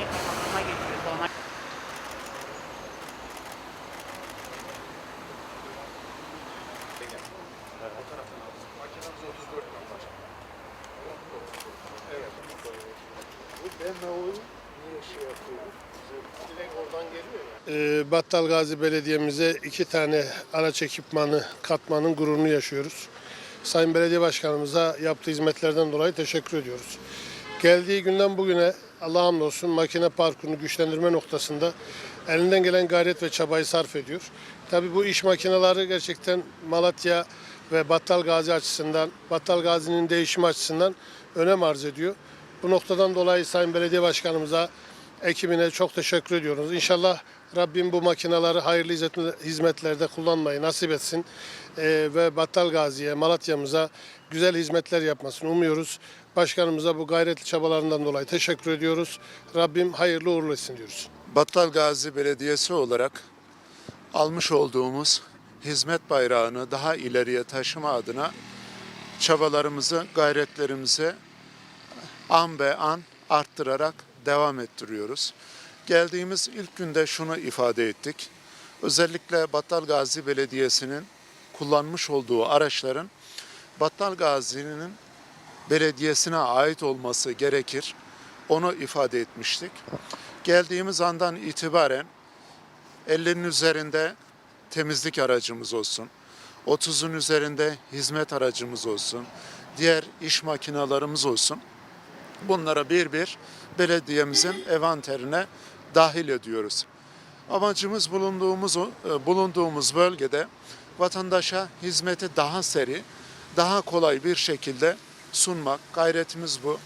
bir donanıma Battal Gazi Belediye'mize iki tane araç ekipmanı katmanın gururunu yaşıyoruz. Sayın Belediye Başkanımıza yaptığı hizmetlerden dolayı teşekkür ediyoruz. Geldiği günden bugüne Allah'a hamdolsun makine parkunu güçlendirme noktasında elinden gelen gayret ve çabayı sarf ediyor. Tabii bu iş makineleri gerçekten Malatya ve Battal Gazi açısından, Battal Gazi'nin değişimi açısından önem arz ediyor. Bu noktadan dolayı Sayın Belediye Başkanımıza, ekibine çok teşekkür ediyoruz. İnşallah Rabbim bu makineleri hayırlı hizmet- hizmetlerde kullanmayı nasip etsin. Ee, ve Battal Gazi'ye, Malatya'mıza güzel hizmetler yapmasını umuyoruz. Başkanımıza bu gayretli çabalarından dolayı teşekkür ediyoruz. Rabbim hayırlı uğurlu etsin diyoruz. Battal Gazi Belediyesi olarak almış olduğumuz hizmet bayrağını daha ileriye taşıma adına çabalarımızı, gayretlerimizi an be an arttırarak devam ettiriyoruz. Geldiğimiz ilk günde şunu ifade ettik. Özellikle Battal Gazi Belediyesi'nin kullanmış olduğu araçların Battal Gazi'nin belediyesine ait olması gerekir. Onu ifade etmiştik. Geldiğimiz andan itibaren 50'nin üzerinde temizlik aracımız olsun. 30'un üzerinde hizmet aracımız olsun. Diğer iş makinalarımız olsun. Bunlara bir bir belediyemizin evanterine dahil ediyoruz. Amacımız bulunduğumuz e, bulunduğumuz bölgede vatandaşa hizmeti daha seri, daha kolay bir şekilde sunmak. Gayretimiz bu.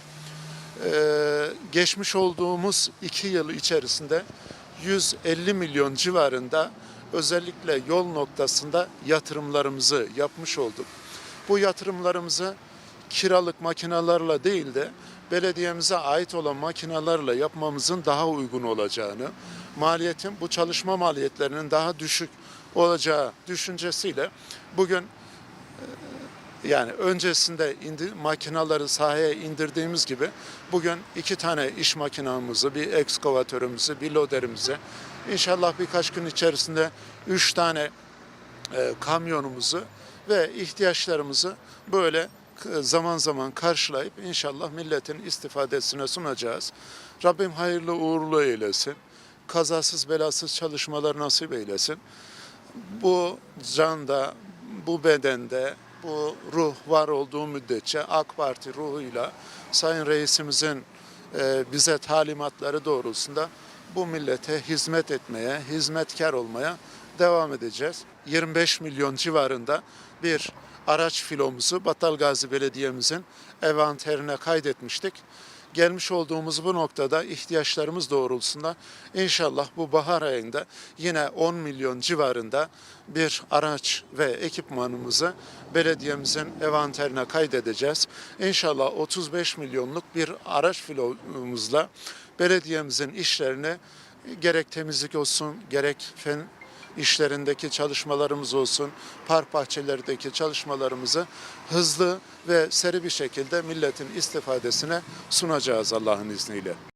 Ee, geçmiş olduğumuz iki yıl içerisinde 150 milyon civarında özellikle yol noktasında yatırımlarımızı yapmış olduk. Bu yatırımlarımızı kiralık makinalarla değil de belediyemize ait olan makinalarla yapmamızın daha uygun olacağını, maliyetin bu çalışma maliyetlerinin daha düşük olacağı düşüncesiyle bugün yani öncesinde indi, makinaları sahaya indirdiğimiz gibi bugün iki tane iş makinamızı, bir ekskavatörümüzü, bir loderimizi, inşallah birkaç gün içerisinde üç tane e, kamyonumuzu ve ihtiyaçlarımızı böyle zaman zaman karşılayıp inşallah milletin istifadesine sunacağız. Rabbim hayırlı uğurlu eylesin. Kazasız belasız çalışmalar nasip eylesin bu canda, bu bedende, bu ruh var olduğu müddetçe AK Parti ruhuyla Sayın Reisimizin e, bize talimatları doğrultusunda bu millete hizmet etmeye, hizmetkar olmaya devam edeceğiz. 25 milyon civarında bir araç filomuzu Battal Gazi Belediye'mizin evanterine kaydetmiştik gelmiş olduğumuz bu noktada ihtiyaçlarımız doğrultusunda inşallah bu bahar ayında yine 10 milyon civarında bir araç ve ekipmanımızı belediyemizin evanterine kaydedeceğiz. İnşallah 35 milyonluk bir araç filomuzla belediyemizin işlerini gerek temizlik olsun gerek fen işlerindeki çalışmalarımız olsun, park bahçelerdeki çalışmalarımızı hızlı ve seri bir şekilde milletin istifadesine sunacağız Allah'ın izniyle.